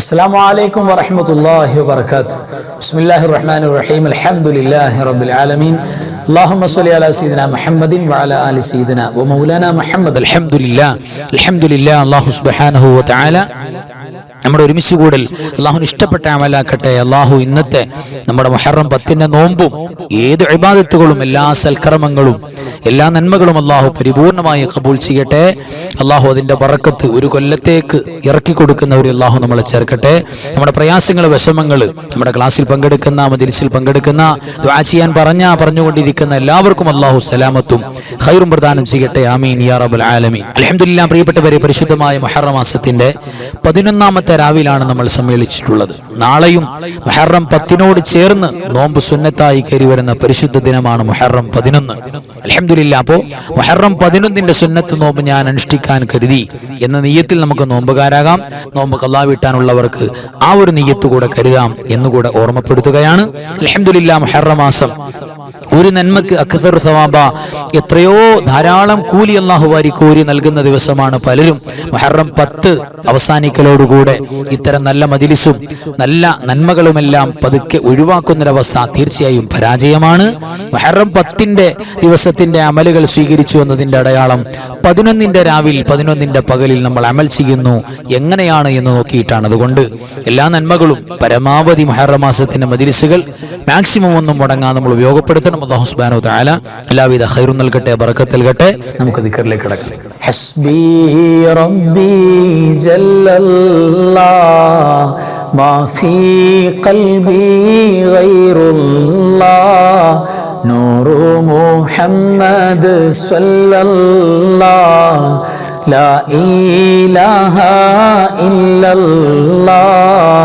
السلام عليكم ورحمة الله وبركاته بسم الله الرحمن الرحيم الحمد لله رب العالمين اللهم صل على سيدنا محمد وعلى آل سيدنا ومولانا محمد الحمد لله الحمد لله الله سبحانه وتعالى നമ്മുടെ ഒരുമിച്ച് കൂടൽ അള്ളാഹുന് ഇഷ്ടപ്പെട്ട അമലാക്കട്ടെ അള്ളാഹു ഇന്നത്തെ നമ്മുടെ മുഹറം പത്തിന്റെ നോമ്പും ഏത് ഇബാദത്തുകളും എല്ലാ സൽക്കർമ്മങ്ങളും എല്ലാ നന്മകളും അള്ളാഹു പരിപൂർണമായി കബൂൾ ചെയ്യട്ടെ. അള്ളാഹു അതിന്റെ വറക്കത്ത് ഒരു കൊല്ലത്തേക്ക് ഇറക്കി കൊടുക്കുന്നവർ അള്ളാഹു നമ്മളെ ചേർക്കട്ടെ. നമ്മുടെ പ്രയാസങ്ങൾ വിഷമങ്ങൾ നമ്മുടെ ക്ലാസ്സിൽ പങ്കെടുക്കുന്ന മജിലിസിൽ പങ്കെടുക്കുന്ന ചെയ്യാൻ പറഞ്ഞ പറഞ്ഞുകൊണ്ടിരിക്കുന്ന എല്ലാവർക്കും അള്ളാഹു സലാമത്തും ഹൈറും പ്രദാനം ചെയ്യട്ടെ. ആമീൻ യാ റബ്ബൽ ആലമീൻ. അൽഹംദുലില്ലാ പ്രിയപ്പെട്ടവരെ പരിശുദ്ധമായ മഹറമാസത്തിന്റെ പതിനൊന്നാമത്തെ രാവിലാണ് നമ്മൾ സമ്മേളിച്ചിട്ടുള്ളത്. നാളെയും മുഹറം പത്തിനോട് ചേർന്ന് നോമ്പ് സുന്നത്തായി കയറി വരുന്ന പരിശുദ്ധ ദിനമാണ് മുഹറം പതിനൊന്ന്. അലഹമില്ല അപ്പോ മുഹറം പതിനൊന്നിന്റെ സുന്നത്ത് നോമ്പ് ഞാൻ അനുഷ്ഠിക്കാൻ കരുതി. എന്ന നെയ്യത്തിൽ നമുക്ക് നോമ്പുകാരാകാം. നോമ്പ് കല്ലാ വീട്ടാനുള്ളവർക്ക് ആ ഒരു നെയ്യത്ത് കൂടെ കരുതാം എന്നുകൂടെ ഓർമ്മപ്പെടുത്തുകയാണ്. അലഹമില്ല മുഹറം മാസം. ഒരു നന്മക്ക് അക്സർ സവാബ. എത്രയോ ധാരാളം കൂലി അള്ളാഹു കോരി നൽകുന്ന ദിവസമാണ് പലരും മുഹറം പത്ത് അവസാനിക്കലോടുകൂടെ ഇത്തരം നല്ല മജിലിസും നല്ല നന്മകളുമെല്ലാം പതുക്കെ ഒഴിവാക്കുന്നൊരവസ്ഥ തീർച്ചയായും പരാജയമാണ്. മുഹറം പത്തിന്റെ ദിവസത്തിന്റെ അമലുകൾ സ്വീകരിച്ചു എന്നതിന്റെ അടയാളം പതിനൊന്നിന്റെ രാവിൽ പതിനൊന്നിന്റെ പകലിൽ നമ്മൾ അമൽ ചെയ്യുന്നു. എങ്ങനെയാണ് എന്ന് നോക്കിയിട്ടാണ് അതുകൊണ്ട് എല്ലാ നന്മകളും പരമാവധി മുഹറം മാസത്തിന്റെ മജിലിസുകൾ മാക്സിമം ഒന്നും മുടങ്ങാൻ നമ്മൾ ഉപയോഗപ്പെടുത്തണം അള്ളാഹു സുബാനു താല എല്ലാവിധ ഹൈറും നൽകട്ടെ ബറക്കത്ത് നൽകട്ടെ നമുക്ക് ദിക്കറിലേക്ക് കിടക്കാം حسبي ربي جل الله ما في قلبي غير الله نور محمد صلى الله لا إله إلا الله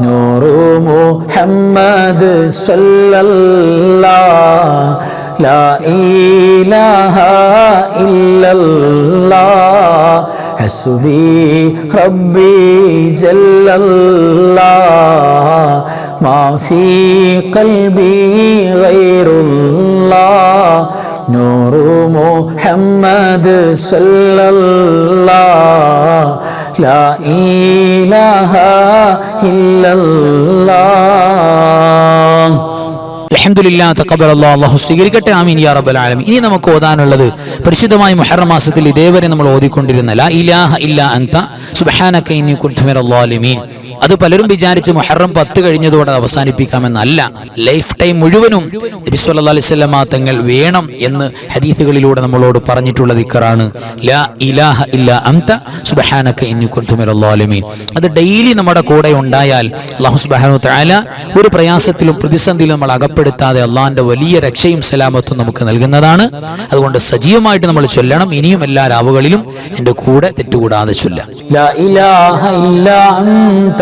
نور محمد صلى الله لا إله إلا الله حسبي ربي جل الله ما في قلبي غير ലാ ഇലാഹ ഇല്ലല്ലാഹ്. സ്വീകരിക്കട്ടെ. ആമീൻ യാ റബ്ബൽ ആലമീൻ. ഇനി നമുക്ക് ഓതാനുള്ളത് പരിശുദ്ധമായ മുഹറം മാസത്തിൽ ഇതേവരെ നമ്മൾ ഓതിക്കൊണ്ടിരുന്ന ലാ ഇലാഹ ഇല്ല അൻത. സുബ്ഹാനക ഇന്നി കുൻതു മിനൽ അത് പലരും വിചാരിച്ച് മുഹറം പത്ത് കഴിഞ്ഞതോടെ അവസാനിപ്പിക്കാമെന്നല്ല. ലൈഫ് ടൈം മുഴുവനും നബി സല്ലല്ലാഹു അലൈഹി വസല്ലമ തങ്ങൾ വേണം എന്ന് ഹദീസുകളിലൂടെ നമ്മളോട് പറഞ്ഞിട്ടുള്ള ദിക്കറാണ്. ലാ ഇലാഹ ഇല്ല അൻത സുബ്ഹാനക ഇന്നി ളാലിമീൻ അത് ഡെയിലി നമ്മുടെ കൂടെ ഉണ്ടായാൽ അല്ലാഹു സുബ്ഹാനഹു തആല ഒരു പ്രയാസത്തിലും പ്രതിസന്ധിയിലും നമ്മൾ അകപ്പെടുത്താതെ അള്ളാഹിന്റെ വലിയ രക്ഷയും സലാമത്തും നമുക്ക് നൽകുന്നതാണ്. അതുകൊണ്ട് സജീവമായിട്ട് നമ്മൾ ചൊല്ലണം. ഇനിയും എല്ലാ രാവുകളിലും എന്റെ കൂടെ തെറ്റുകൂടാതെ ചൊല്ലാം.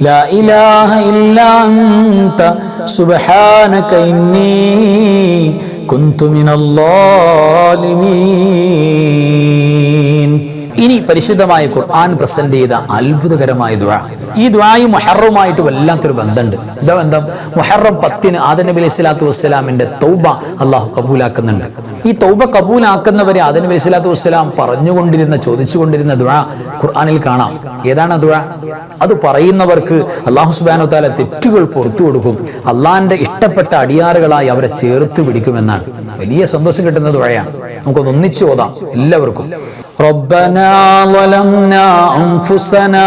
لا إله إلا أنت سبحانك إني كنت من الظالمين ഇനി പരിശുദ്ധമായ ഖുർആൻ പ്രസന്റ് ചെയ്ത അത്ഭുതകരമായ ദുആ ഈ ദുആയും മുഹറവുമായിട്ട് വല്ലാത്തൊരു ബന്ധമുണ്ട് എന്താ ബന്ധം മുഹറം പത്തിന് ആദ നബി അലൈഹി സ്വലാത്തു വസ്സലാമിന്റെ തൗബ അള്ളാഹു കബൂലാക്കുന്നുണ്ട് ഈ തൗബ കബൂലാക്കുന്നവരെ ആദ നബി അലൈഹി സ്വലാത്തു വസ്സലാം പറഞ്ഞുകൊണ്ടിരുന്ന ചോദിച്ചുകൊണ്ടിരുന്ന ദുആ ഖുർആനിൽ കാണാം ഏതാണ് ആ ദുആ അത് പറയുന്നവർക്ക് അള്ളാഹു സുബാനു താല തെറ്റുകൾ പുറത്തു കൊടുക്കും അള്ളാഹിന്റെ ഇഷ്ടപ്പെട്ട അടിയാറുകളായി അവരെ ചേർത്ത് പിടിക്കുമെന്നാണ് വലിയ സന്തോഷം കിട്ടുന്ന ദുഴയാണ് നമുക്കൊന്ന് ഒന്നിച്ചു ഓതാം എല്ലാവർക്കും ربنا ظلمنا أنفسنا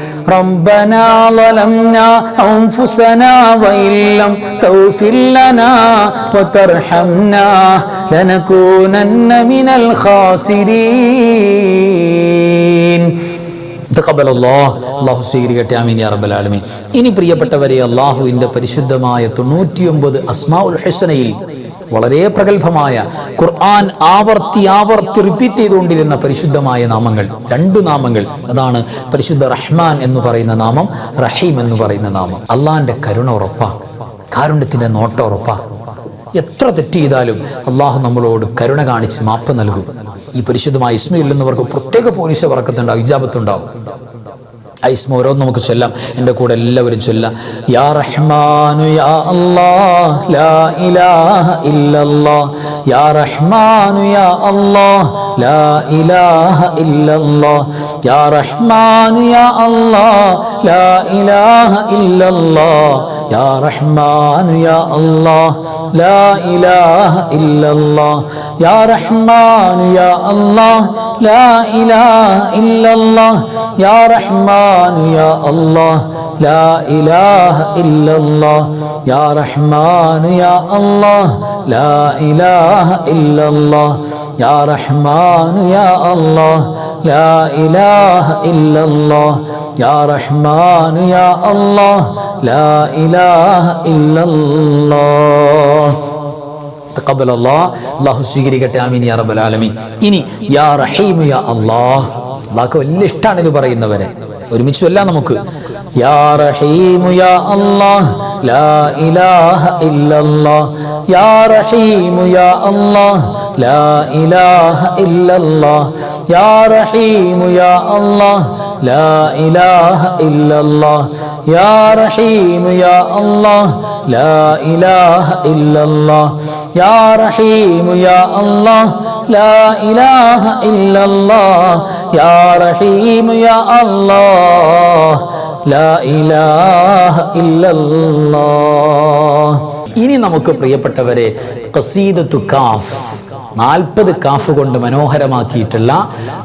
ربنا ظلمنا أنفسنا وإن لم تغفر لنا وترحمنا لنكونن من الخاسرين അള്ളാഹു സ്വീകരിക്കട്ടെ അമീൻ യാ റബ്ബൽ ആലമീൻ ഇനി പ്രിയപ്പെട്ടവരെ അള്ളാഹുവിൻ്റെ പരിശുദ്ധമായ തൊണ്ണൂറ്റിയൊമ്പത് അസ്മാ ഉൽ ഹസനയിൽ വളരെ പ്രഗത്ഭമായ ഖുർആൻ ആവർത്തി ആവർത്തി റിപ്പീറ്റ് ചെയ്തുകൊണ്ടിരുന്ന പരിശുദ്ധമായ നാമങ്ങൾ. രണ്ടു നാമങ്ങൾ. അതാണ് പരിശുദ്ധ റഹ്മാൻ എന്ന് പറയുന്ന നാമം റഹീം എന്ന് പറയുന്ന നാമം. അള്ളാഹിന്റെ കരുണ ഉറപ്പാ. കാരുണ്യത്തിന്റെ നോട്ട ഉറപ്പാ. എത്ര തെറ്റ് ചെയ്താലും അള്ളാഹു നമ്മളോട് കരുണ കാണിച്ച് മാപ്പ് നൽകും. ഈ പരിശുദ്ധമായ ഇസ്മയിൽ നിന്നവർക്ക് പ്രത്യേക പോലീസ് വറക്കത്തുണ്ടാവും ഇജാബത്തുണ്ടാവും. ഓരോന്ന് നമുക്ക് ചൊല്ലാം. എന്റെ കൂടെ എല്ലാവരും ചൊല്ലാം. യാ റഹ്മാനു യാ അല്ലാഹ് ലാ ഇലാഹ ഇല്ലല്ലാഹ് യാ റഹ്മാനു യാ അല്ലാഹ് ലാ ഇലാഹ ഇല്ലല്ലാഹ് യാ റഹ്മാനു യാ അല്ലാഹ് ലാ ഇലാഹ ഇല്ലല്ലാഹ് യാ റഹ്മാനു യാ അല്ലാഹ് ലാ ഇലാഹ ഇല്ലല്ലാഹ് യാ റഹ്മാനു യാ അല്ലാഹ് ലാ ഇലാഹ ഇല്ലല്ലാഹ് യാ റഹ്മാനു യാ അല്ലാഹ് ലാ ഇലാഹ ഇല്ലല്ലാഹ് യാ റഹ്മാനു إله إلا ലാ ഇലാഹ ഇല്ലല്ലാഹ് യാ الله ലാ ഇലാഹ ഇല്ലല്ലാഹ് യാ يا യാ അല്ലാഹ്. ലാ ഇലാഹ ഇല്ലല്ലാഹ് തഖബ്ബൽ അല്ലാഹ് അല്ലാഹു സ്വീകരിക്കട്ടെ. ആമീൻ യാ റബ്ബൽ ആലമീൻ. ഇനി യാ റഹീം യാ അല്ലാഹ്. വാക്ക് വലിയ ഇഷ്ടമാണ് ഇത് പറയുന്നവരെ. ഒരുമിച്ച് എല്ലാം നമുക്ക്. യാ റഹീം യാ അല്ലാഹ്. ലാ ഇലാഹ ഇല്ലല്ലാഹ് യാ റഹീം യാ അല്ലാഹ് ലാ ഇലാഹ ഇല്ലല്ലാഹ് യാ റഹീം യാ അല്ലാഹ് ലാ ഇലാഹ ഇല്ലല്ലാഹ് യാ റഹീം യാ അല്ലാഹ് ലാ ഇലാഹ ഇല്ലല്ലാഹ് യാ റഹീം യാ അല്ലാഹ് ലാ ഇലാഹ ഇല്ലല്ലാഹ് യാ റഹീം യാ അല്ലാഹ് ലാ ഇലാഹ ഇല്ലല്ലാഹ് ഇനി നമുക്ക് പ്രിയപ്പെട്ടവരെ ഖസീദത്തു കാഫ് നാൽപ്പത് കാഫ് കൊണ്ട് മനോഹരമാക്കിയിട്ടുള്ള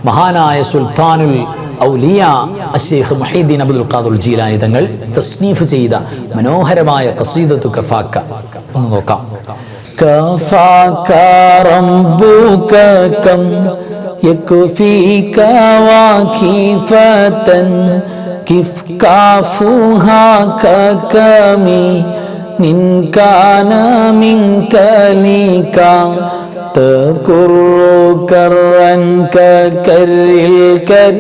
മഹാനായ സുൽത്താനുൽ ഔലിയ അഷേഖ് മഹീദ്ദീൻ അബ്ദുൽ ഖാദുൽ ജീലാനി തങ്ങൾ തസ്നീഫ് ചെയ്ത മനോഹരമായ ഖസീദത്തു കഫാക്ക ഒന്ന് നോക്കാം كفاك ربك كم يكفيك واكفة كف كافها ككمي من كان منك لك تكر كرا ككر الكر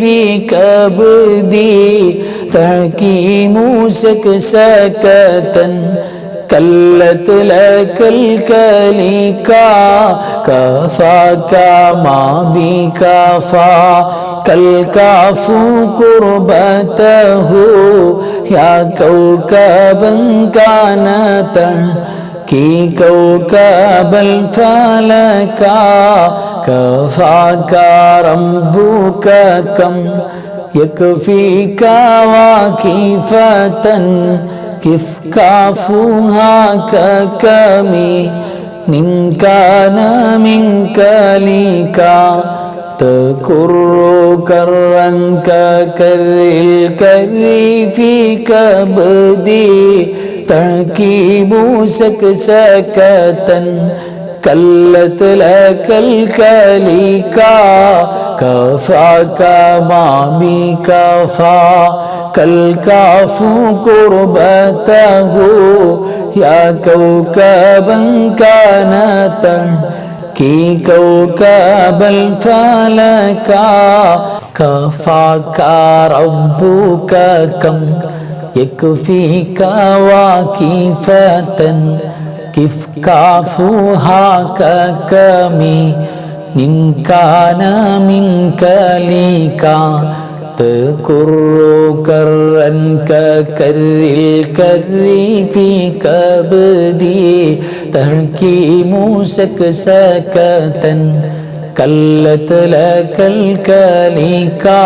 في كبدي تحكيم سكسكة كلت لك الكليكا كفاك ما بكفا كالكاف كربته. يا كوكبا كانت كي كوكب الفلكا كفاك ربك كم يكفيك واكفة. كف كافها ككمي من كان منك ليكا تكر كرا ككر الكر في كبدي تركيب سكسكة كلت لك الكليكا كفاك مامي كفا كالكاف قربته. يا كوكبا كانت كي كوكب الفلكا كفاك ربك كم يكفيك واكفة كيف كافوها ككمي إن كان منك ليكا. تكر كرا ككر الكر في كبدي تركي سكسكة كلت لك الكليكا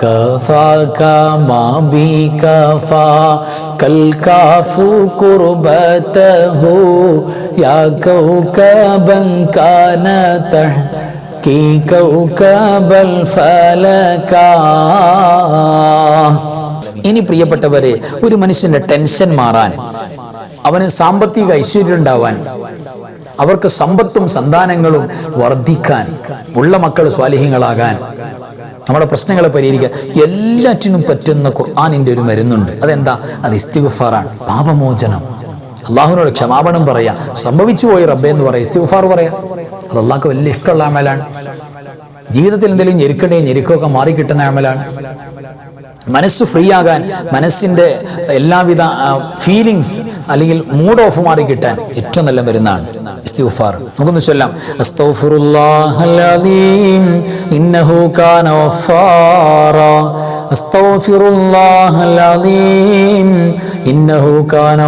كفاك ما بي كفا كالكاف قربته يا كوكبا كان تحكي كوكب الفلكا ഇനി പ്രിയപ്പെട്ടവരെ ഒരു മനുഷ്യന്റെ ടെൻഷൻ മാറാൻ അവന് സാമ്പത്തിക ഐശ്വര്യം ഉണ്ടാവാൻ അവർക്ക് സമ്പത്തും സന്താനങ്ങളും വർദ്ധിക്കാൻ ഉള്ള മക്കൾ സ്വാലിഹ്യങ്ങളാകാൻ നമ്മുടെ പ്രശ്നങ്ങളെ പരിഹരിക്കാൻ എല്ലാറ്റിനും പറ്റുന്ന ഖുർആാനിൻ്റെ ഒരു മരുന്നുണ്ട് അതെന്താ അത് ഇസ്തിഗ്ഫാറാണ് പാപമോചനം അള്ളാഹുവിനോട് ക്ഷമാപണം പറയാ സംഭവിച്ചു പോയി റബ്ബെ എന്ന് പറയാം ഇസ്തിഗ്ഫാർ പറയാം അത് വലിയ ഇഷ്ടമുള്ള അമലാണ്. ജീവിതത്തിൽ എന്തെങ്കിലും ഞെരുക്കണ്ടേ ഞെരുക്കമൊക്കെ മാറിക്കിട്ടുന്ന അമലാണ്. മനസ്സ് ഫ്രീ ആകാൻ മനസ്സിന്റെ എല്ലാവിധ ഫീലിങ്സ് അല്ലെങ്കിൽ മൂഡ് ഓഫ് മാറി കിട്ടാൻ ഏറ്റവും നല്ല മരുന്നാണ് ഇസ്തിഗ്ഫാർ. നമുക്കൊന്ന് ചൊല്ലാം. അസ്തഗ്ഫിറുല്ലാഹൽ ഇന്നഹു കാന ഇന്നഹു കാന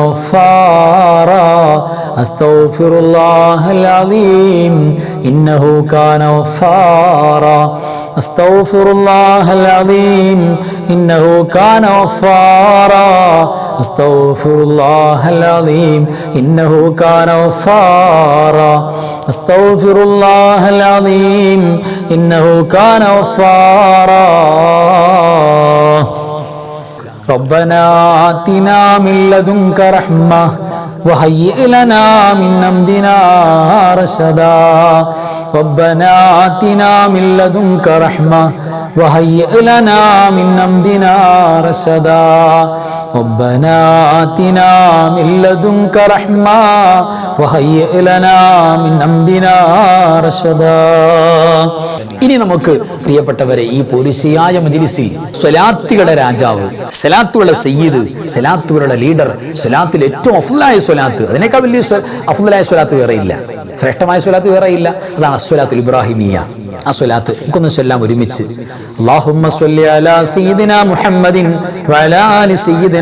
أستغفر الله العظيم إنه كان غفارا. أستغفر الله العظيم إنه كان غفارا. أستغفر الله العظيم إنه كان غفارا. أستغفر الله العظيم إنه كان غفارا. ربنا آتنا من لدنك رحمة وهيئ لنا من أمرنا رشدا. ربنا آتنا من لدنك رحمة وهيئ لنا من أمرنا رشدا. ربنا آتنا من لدنك رحمة وهيئ لنا من أمرنا رشدا ഇനി നമുക്ക് പ്രിയപ്പെട്ടവരെ ഈ പോലീസിയായ മജിലിസിൽ സ്വലാത്തുകളുടെ രാജാവ് സലാത്തുകളുടെ സയ്യിദ് സലാത്തുകളുടെ ലീഡർ സ്വലാത്തിൽ ഏറ്റവും അഫുലായ സ്വലാത്ത് അതിനേക്കാൾ വലിയ സ്വ- അഫുലായ സ്വലാത്ത് വേറെയില്ല ശ്രേഷ്ഠമായ സ്വലാത്ത് വേറെയില്ല അതാണ് അസ്വലാത്തുൽ ഇബ്രാഹിമിയ ആ സ്വലാത്ത് നമുക്കൊന്ന് ചൊല്ലാം ഒരുമിച്ച് അല്ലാഹുമ്മ സ്വല്ലി അലാ സയ്യിദിന മുഹമ്മദിൻ വഅലാ ആലി സയ്യിദിന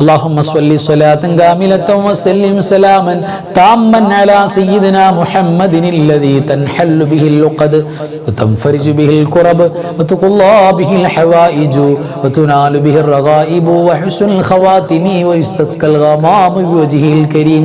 اللهم صل صلاة كاملة وسلم سلاما تاما على سيدنا محمد الذي تنحل به اللقد وتنفرج به الكرب وتقضى به الحوائج وتنال به الرغائب وحسن الخواتم ويستسقى الغمام بوجهه الكريم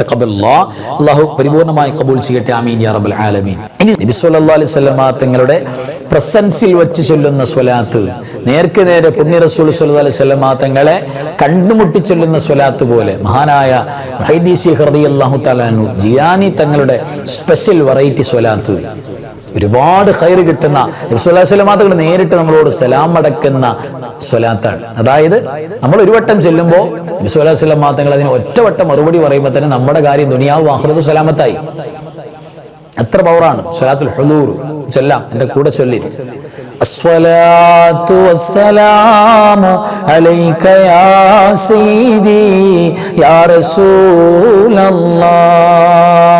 അള്ളാഹു പരിപൂർണമായി കബൂൽ ചെയ്യട്ടെ ആമീൻ യാ റബ്ബൽ ആലമീൻ. ഇനി നബി സല്ലല്ലാഹു അലൈഹി വസല്ലം തങ്ങളുടെ പ്രസൻസിൽ വെച്ച് ചൊല്ലുന്ന സ്വലാത്ത് നേർക്ക് നേരെ പുണ്യ റസൂൽ സല്ലല്ലാഹു അലൈഹി വസല്ലം തങ്ങളെ കണ്ടുമുട്ടി ചൊല്ലുന്ന സ്വലാത്ത് പോലെ മഹാനായ ഹൈദീസി റളിയല്ലാഹു തആല അൻഹു ജിയാനി തങ്ങളുടെ സ്പെഷ്യൽ വെറൈറ്റി സ്വലാത്ത്. ഒരുപാട് കയറ് കിട്ടുന്ന നബ്സുല്ലാസ്ലമാതകൾ നേരിട്ട് നമ്മളോട് സലാം അടക്കുന്ന സ്വലാത്താണ് അതായത് നമ്മൾ ഒരു വട്ടം ചെല്ലുമ്പോൾ നബ്സുല്ലാസ്ലം മാതങ്ങൾ അതിന് ഒറ്റവട്ടം മറുപടി പറയുമ്പോൾ തന്നെ നമ്മുടെ കാര്യം ദുനിയാവ് അഹ്റദ് സലാമത്തായി എത്ര പവറാണ് സ്വലാത്തുൽ ഹുദൂർ ചൊല്ലാം എന്റെ കൂടെ ചൊല്ലി الصلاة والسلام عليك يا سيدي يا رسول الله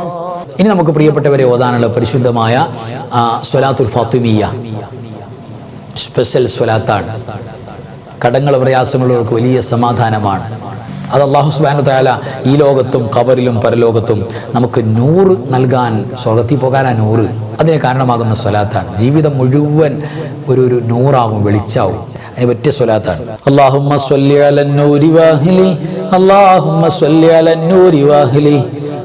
ഇനി നമുക്ക് പ്രിയപ്പെട്ടവരെ ഓതാനുള്ള പരിശുദ്ധമായ സ്വലാത്തുൽ ഫാത്തിമിയ സ്പെഷ്യൽ സ്വലാത്താണ്. കടങ്ങൾ പ്രയാസങ്ങളുള്ളവർക്ക് വലിയ സമാധാനമാണ്. അത് അള്ളാഹു സുബാനു താല ഈ ലോകത്തും കബറിലും പരലോകത്തും നമുക്ക് നൂറ് നൽകാൻ സ്വർഗത്തിൽ പോകാനാ നൂറ്. അതിന് കാരണമാകുന്ന സ്വലാത്താണ്. ജീവിതം മുഴുവൻ ഒരു ഒരു നൂറാവും വെളിച്ചാവും. അതിന് പറ്റിയ സ്വലാത്താണ്. അള്ളാഹുമ്മ അള്ളാഹുമ്മ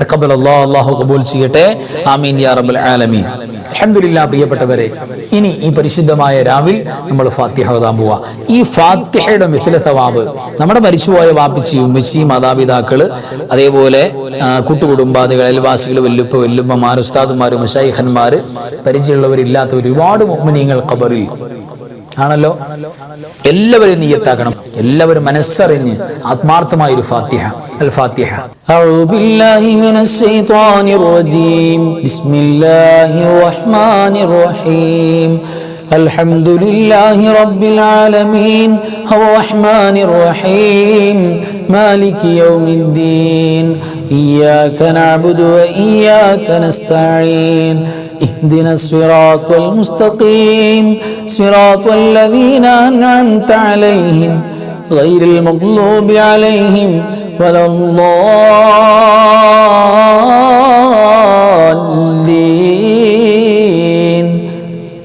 തക്കബൽ അള്ളാഹ് അള്ളാഹു ചെയ്യട്ടെ. ആമീൻ യാ റബ്ബൽ ആലമീൻ. അൽഹംദുലില്ലാ പ്രിയപ്പെട്ടവരെ ഇനി ഈ പരിശുദ്ധമായ രാവിൽ നമ്മൾ ഫാത്തിഹ ഓതാൻ പോവാ. ഈ ഫാത്തിഹയുടെ മിഥില സവാബ് നമ്മുടെ മരിച്ചുപോയ വാപ്പിച്ചി ഉമ്മച്ചി മാതാപിതാക്കൾ അതേപോലെ കൂട്ടുകുടുംബാദികൾ അയൽവാസികൾ വല്ലുപ്പ വല്ലുമ്മമാർ ഉസ്താദുമാർ മഷൈഖന്മാർ പരിചയമുള്ളവരില്ലാത്ത ഒരുപാട് മുഅ്മിനീങ്ങൾ ഖബറിൽ ആണല്ലോ എല്ലാവരും നീയത്താക്കണം എല്ലാവരും മനസ്സറിഞ്ഞ് ആത്മാർത്ഥമായ ഒരു ഫാത്തിഹ അൽ ഫാത്തിഹ أعوذ بالله من الشيطان الرجيم بسم الله الرحمن الرحيم الحمد لله رب العالمين الرحمن الرحيم مالك يوم الدين إياك نعبد وإياك نستعين اهدنا الصراط المستقيم. صراط الذين أنعمت عليهم غير المغلوب عليهم ولا الضالين.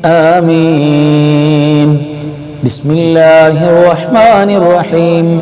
آمين. بسم الله الرحمن الرحيم.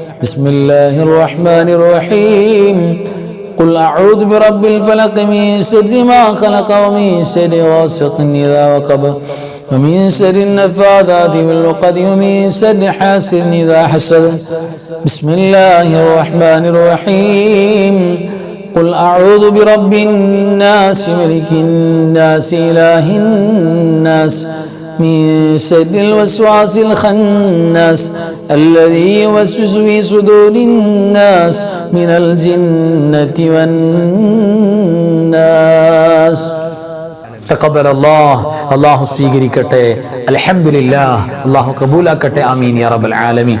بسم الله الرحمن الرحيم. قل أعوذ برب الفلق من شر ما خلق ومن شر غاسق إذا وقب ومن شر النفاذات بالعقد ومن شر حاسد إذا حسد. بسم الله الرحمن الرحيم. قل أعوذ برب الناس ملك الناس إله الناس. من شر الوسواس الخناس الذي يوسوس في صدور الناس من الجنة والناس തഖബ്ബൽ അല്ലാഹ് അല്ലാഹു സ്വീകരിക്കട്ടെ അൽഹംദുലില്ലാ അല്ലാഹു കബൂലാക്കട്ടെ ആമീൻ യാ റബ്ബൽ ആലമീൻ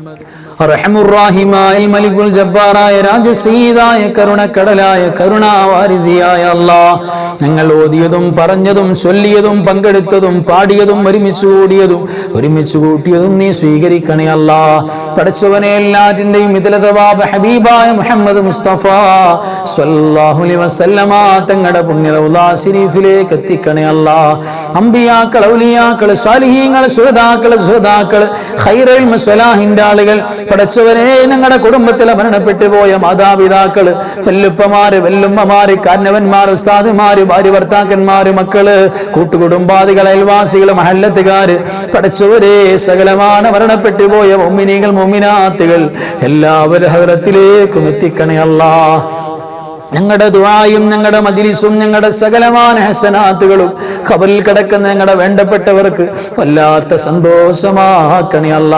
റഹമുറാഹിമായ മലികുൽ ഞങ്ങൾ ഓതിയതും പറഞ്ഞതും ചൊല്ലിയതും പങ്കെടുത്തതും പാടിയതും ഒരുമിച്ച് കൂടിയതും ഒരുമിച്ച് കൂട്ടിയതും നീ സ്വീകരിക്കണേ അല്ലാ പഠിച്ചവനെ എല്ലാറ്റിന്റെയും ഹബീബായ വസല്ലമ തങ്ങളുടെ പുണ്യ എത്തിക്കണേ അല്ലാ അമ്പിയാക്കൾ ഔലിയാക്കൾ സ്വാലിഹീങ്ങൾ സുഹതാക്കൾ സുഹതാക്കൾ ഹൈറൽ ആളുകൾ പടച്ചവനെ ഞങ്ങളുടെ കുടുംബത്തിലെ മരണപ്പെട്ടു പോയ മാതാപിതാക്കൾ വെല്ലുപ്പമാര് വെല്ലുമ്മമാര് കാരണവന്മാര് ഉസ്താദുമാര് ഭാര്യ ഭർത്താക്കന്മാര് മക്കൾ കൂട്ടുകുടുംബാദികൾ അയൽവാസികൾ മഹല്ലത്തുകാര് പടച്ചവരെ സകലമാണ് മരണപ്പെട്ടു പോയ മൊമ്മിനികൾ മൊമ്മിനാത്തുകൾ എല്ലാവരും ഹൃത്തിലേക്കും എത്തിക്കണേ അല്ലാ ഞങ്ങളുടെ ദുവായും ഞങ്ങളുടെ മജിലിസും ഞങ്ങളുടെ സകലമാന ഹസനാത്തുകളും ഖബറിൽ കിടക്കുന്ന ഞങ്ങളുടെ വേണ്ടപ്പെട്ടവർക്ക് വല്ലാത്ത സന്തോഷമാക്കണേ അല്ല.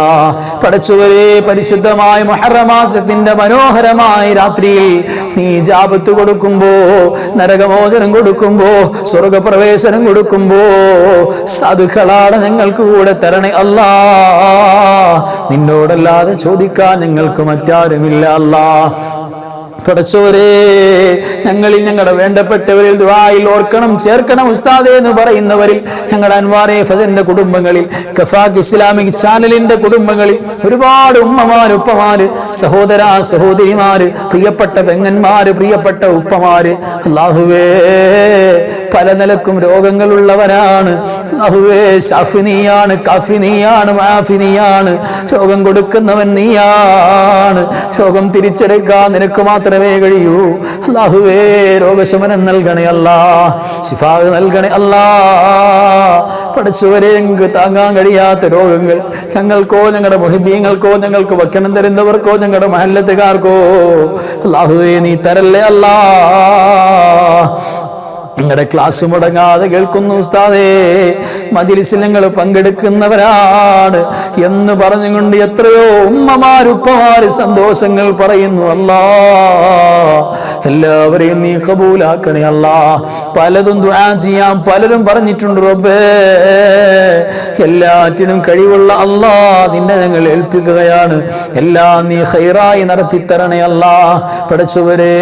പടച്ചുവരെ പരിശുദ്ധമായ മഹറമാസത്തിന്റെ മനോഹരമായ രാത്രിയിൽ നീ ജാപത്ത് കൊടുക്കുമ്പോ നരകമോചനം കൊടുക്കുമ്പോ സ്വർഗപ്രവേശനം കൊടുക്കുമ്പോ സാധുക്കളാണ് ഞങ്ങൾക്ക് കൂടെ തരണേ അല്ലാ. നിന്നോടല്ലാതെ ചോദിക്കാൻ ഞങ്ങൾക്ക് മറ്റാരുമില്ല അല്ലാ. പടച്ചോരേ ഞങ്ങളിൽ ഞങ്ങളുടെ വേണ്ടപ്പെട്ടവരിൽ ദുആയിൽ ഓർക്കണം ചേർക്കണം ഉസ്താദേ എന്ന് പറയുന്നവരിൽ ഞങ്ങളുടെ അൻവാറെ ഫസന്റെ കുടുംബങ്ങളിൽ കഫാഖ് ഇസ്ലാമിക് ചാനലിന്റെ കുടുംബങ്ങളിൽ ഒരുപാട് ഉമ്മമാര് ഉപ്പമാര് സഹോദര സഹോദരിമാര് പ്രിയപ്പെട്ട പെങ്ങന്മാര് പ്രിയപ്പെട്ട ഉപ്പമാര് അല്ലാഹുവേ പല നിലക്കും രോഗങ്ങളുള്ളവരാണ്. അല്ലാഹുവേ ഷാഫി നീയാണ് കാഫി നീയാണ് മാഫി നീയാണ്. രോഗം കൊടുക്കുന്നവൻ നീയാണ്. രോഗം തിരിച്ചെടുക്കാൻ നിനക്ക് മാത്രമേ കഴിയൂ. അല്ലാഹുവേ രോഗശമനം നൽകണേ അല്ലാ. ശിഫാവ് നൽകണേ അല്ലാ. പഠിച്ചവരെ ഞങ്ങൾക്ക് താങ്ങാൻ കഴിയാത്ത രോഗങ്ങൾ. ഞങ്ങൾക്കോ ഞങ്ങളുടെ മുഹിബീങ്ങൾക്കോ ഞങ്ങൾക്ക് ഭക്ഷണം തരുന്നവർക്കോ ഞങ്ങളുടെ മഹല്ലത്തുകാർക്കോ അല്ലാഹുവേ നീ തരല്ലേ അല്ലാ. നിങ്ങളുടെ ക്ലാസ് മുടങ്ങാതെ കേൾക്കുന്നു ഉസ്താദേ. മതിരിസിൽ ഞങ്ങൾ പങ്കെടുക്കുന്നവരാണ് എന്ന് പറഞ്ഞുകൊണ്ട് എത്രയോ ഉമ്മമാരുപ്പമാര് സന്തോഷങ്ങൾ പറയുന്നു അല്ലാ. എല്ലാവരെയും നീ കബൂലാക്കണേ അല്ലാ. പലതും ദുആ ചെയ്യാൻ പലരും പറഞ്ഞിട്ടുണ്ട് റബ്ബേ. എല്ലാറ്റിനും കഴിവുള്ള അല്ലാ നിന്നെ ഞങ്ങൾ ഏൽപ്പിക്കുകയാണ്. എല്ലാം നീ ഹൈറായി നടത്തി തരണേ അല്ലാ. പഠിച്ചവരേ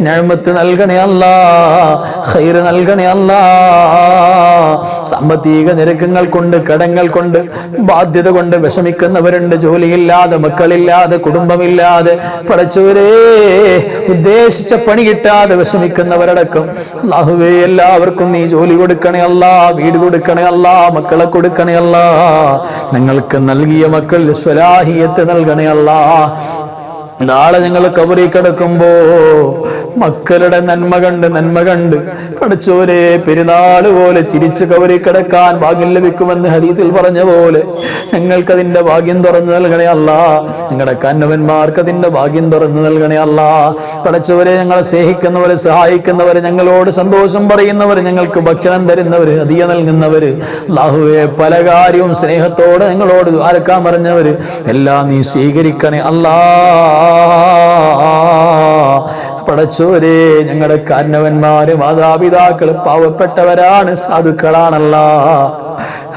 ഞമത്ത് നൽകണേ അല്ലാ. ഹൈറ് നൽകണേ അല്ല. സാമ്പത്തിക നിരക്കങ്ങൾ കൊണ്ട് കടങ്ങൾ കൊണ്ട് ബാധ്യത കൊണ്ട് വിഷമിക്കുന്നവരുണ്ട്. ജോലിയില്ലാതെ മക്കളില്ലാതെ കുടുംബമില്ലാതെ പഠിച്ചവരേ ഉദ്ദേശിച്ച പണി കിട്ടാതെ വിഷമിക്കുന്നവരടക്കം. അല്ലാഹുവേ എല്ലാവർക്കും നീ ജോലി കൊടുക്കണേ അല്ല വീട് കൊടുക്കണേ അല്ല മക്കളെ കൊടുക്കണേ അല്ല. നിങ്ങൾക്ക് നൽകിയ മക്കൾ സ്വലാഹിയത്ത് നൽകണേ അല്ല. നാളെ ഞങ്ങൾ കബറി കിടക്കുമ്പോ മക്കളുടെ നന്മ കണ്ട് നന്മ കണ്ട് പഠിച്ചവരെ പെരുന്നാൾ പോലെ ചിരിച്ച് കബറി കിടക്കാൻ ഭാഗ്യം ലഭിക്കുമെന്ന് ഹരീതിൽ പറഞ്ഞ പോലെ ഞങ്ങൾക്ക് അതിന്റെ ഭാഗ്യം തുറന്നു നൽകണേ അല്ല. ഞങ്ങളുടെ കന്നവന്മാർക്ക് അതിന്റെ ഭാഗ്യം തുറന്നു നൽകണേ അല്ല. പഠിച്ചവരെ ഞങ്ങളെ സ്നേഹിക്കുന്നവരെ സഹായിക്കുന്നവർ ഞങ്ങളോട് സന്തോഷം പറയുന്നവർ ഞങ്ങൾക്ക് ഭക്ഷണം തരുന്നവര് അധിക നൽകുന്നവര് അല്ലാഹുവേ പല കാര്യവും സ്നേഹത്തോടെ ഞങ്ങളോട് ആരക്കാൻ പറഞ്ഞവര് എല്ലാം നീ സ്വീകരിക്കണേ അല്ലാ. പടച്ചോരെ ഞങ്ങളുടെ കാരണവന്മാര് മാതാപിതാക്കൾ പാവപ്പെട്ടവരാണ് സാധുക്കളാണല്ല.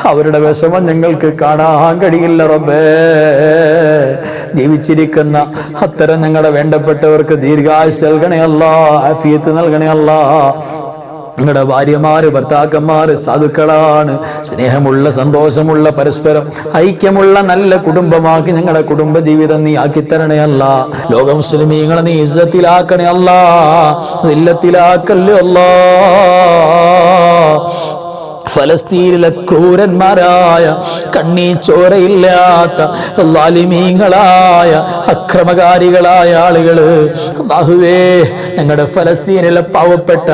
അവരുടെ വിഷമം ഞങ്ങൾക്ക് കാണാൻ കഴിയില്ല റബ്ബേ. ജീവിച്ചിരിക്കുന്ന അത്തരം ഞങ്ങളുടെ വേണ്ടപ്പെട്ടവർക്ക് ദീർഘായുസ് നൽകണേ അല്ല ആഫിയത്ത് നൽകണേ അല്ല നിങ്ങളുടെ ഭാര്യമാര് ഭർത്താക്കന്മാര് സാധുക്കളാണ്. സ്നേഹമുള്ള സന്തോഷമുള്ള പരസ്പരം ഐക്യമുള്ള നല്ല കുടുംബമാക്കി ഞങ്ങളുടെ കുടുംബ ജീവിതം നീ ആക്കി തരണേ അല്ല. ലോക മുസ്ലിമീങ്ങളെ നീ ഇസ്സത്തിലാക്കണേ അല്ല. അല്ലാ. ഫലസ്തീനിലെ ക്രൂരന്മാരായ കണ്ണീച്ചോരയില്ലാത്ത ലാലിമീങ്ങളായ അക്രമകാരികളായ ആളുകൾ ബാഹുവേ ഞങ്ങളുടെ ഫലസ്തീനിലെ പാവപ്പെട്ട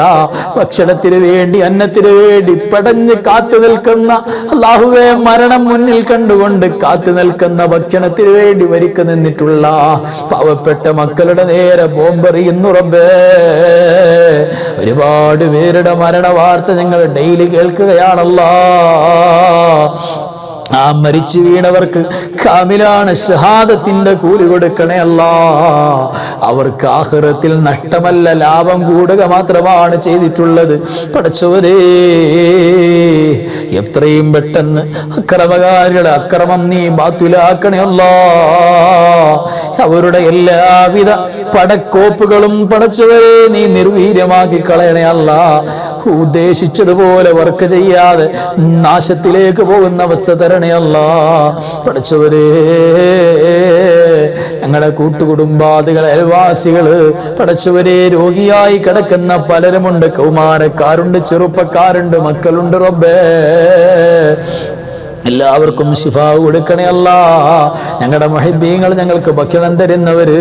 ഭക്ഷണത്തിന് വേണ്ടി അന്നത്തിന് വേണ്ടി പടഞ്ഞ് കാത്തു നിൽക്കുന്ന അല്ലാഹുവേ മരണം മുന്നിൽ കണ്ടുകൊണ്ട് കാത്തു നിൽക്കുന്ന ഭക്ഷണത്തിന് വേണ്ടി വരിക്ക് നിന്നിട്ടുള്ള പാവപ്പെട്ട മക്കളുടെ നേരെ ബോംബെറിയുന്നുറമ്പേ ഒരുപാട് പേരുടെ മരണ വാർത്ത ഞങ്ങൾ ഡെയിലി കേൾക്കുകയാണല്ലോ ആ മരിച്ചു വീണവർക്ക് കാമിലാണ് ഷഹാദത്തിന്റെ കൂലി കൊടുക്കണേ അല്ല. അവർക്ക് ആഹ്റത്തിൽ നഷ്ടമല്ല ലാഭം കൂടുക മാത്രമാണ് ചെയ്തിട്ടുള്ളത്. പഠിച്ചവരേ എത്രയും പെട്ടെന്ന് അക്രമകാരിയുടെ അക്രമം നീ ബാത്തുലാക്കണേ അല്ലാ. അവരുടെ എല്ലാവിധ പടക്കോപ്പുകളും പടച്ചവരെ നീ നിർവീര്യമാക്കി കളയണേ അല്ല. ഉദ്ദേശിച്ചതുപോലെ വർക്ക് ചെയ്യാതെ നാശത്തിലേക്ക് പോകുന്ന അവസ്ഥ തരണേ അല്ല പഠിച്ചവരെ. ഞങ്ങളുടെ കൂട്ടുകുടുംബാദികൾ അയൽവാസികൾ പഠിച്ചവരെ രോഗിയായി കിടക്കുന്ന പലരുമുണ്ട്. കൗമാരക്കാരുണ്ട് ചെറുപ്പക്കാരുണ്ട് മക്കളുണ്ട് റബ്ബേ. എല്ലാവർക്കും ശിഫാവ് കൊടുക്കണേ അല്ല. ഞങ്ങളുടെ മഹിബീങ്ങൾ ഞങ്ങൾക്ക് ഭക്ഷണം തരുന്നവര്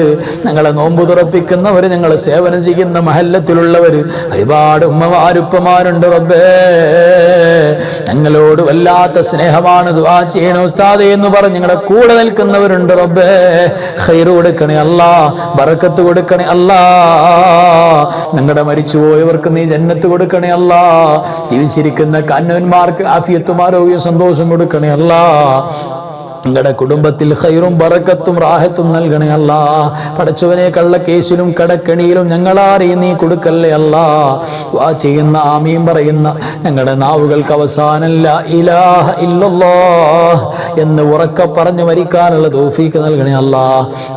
ഞങ്ങളെ നോമ്പ് തുറപ്പിക്കുന്നവർ ഞങ്ങളെ സേവനം ചെയ്യുന്ന മഹല്ലത്തിലുള്ളവർ ഒരുപാട് ഉമ്മമാരുപ്പമാരുണ്ട് റബ്ബേ. ഞങ്ങളോട് വല്ലാത്ത സ്നേഹമാണ് ദുവാ ചെയ്യണ ഉസ്താദ് എന്ന് പറഞ്ഞ് ഞങ്ങളുടെ കൂടെ നിൽക്കുന്നവരുണ്ട് റബ്ബേ. ഹൈറ് കൊടുക്കണേ അല്ല ബറക്കത്ത് കൊടുക്കണേ അല്ല. ഞങ്ങളുടെ മരിച്ചുപോയവർക്ക് നീ ജന്നത്ത് കൊടുക്കണേ അല്ല. ജീവിച്ചിരിക്കുന്ന കന്നവന്മാർക്ക് ആഫിയത്തും ആരോഗ്യം സന്തോഷം കൊടുക്കണേ അല്ല. നിങ്ങളുടെ കുടുംബത്തിൽ ഹൈറും ബറക്കത്തും റാഹത്തും നൽകണേ അല്ല. പടച്ചവനെ കള്ളക്കേസിലും കടക്കണിയിലും ഞങ്ങളാരെ നീ കൊടുക്കല്ലേ അല്ല. ആ ചെയ്യുന്ന ആമീം പറയുന്ന ഞങ്ങളുടെ നാവുകൾക്ക് അവസാനല്ല ഇലാഹ ഇല്ലല്ലോ എന്ന് ഉറക്ക പറഞ്ഞു മരിക്കാനുള്ള തോഫീക്ക് നൽകണേ അല്ല.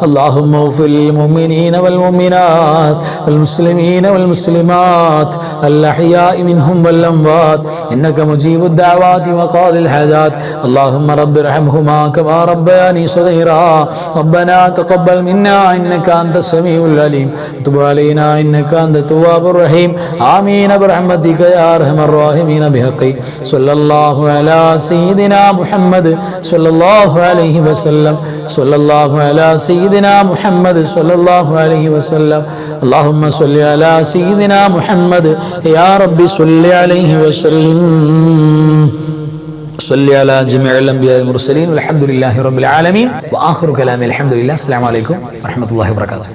അള്ളാഹും اغفر للمؤمنين والمؤمنات والمسلمين والمسلمات الأحياء منهم والأموات إنك مجيب الدعوات وقاضي الحاجات اللهم رب ارحمهما كما ربياني صغيرا ربنا تقبل منا إنك أنت السميع العليم تب علينا إنك أنت التواب الرحيم آمين برحمتك يا أرحم الراحمين بحقي صلى الله على سيدنا محمد صلى الله عليه وسلم صلى الله على سيدنا محمد صلى الله عليه وسلم اللهم صل على سيدنا محمد يا رب صل عليه وسلم صل على جميع الأنبياء والمرسلين والحمد لله رب العالمين. وآخر كلامي الحمد لله. السلام عليكم ورحمة الله وبركاته.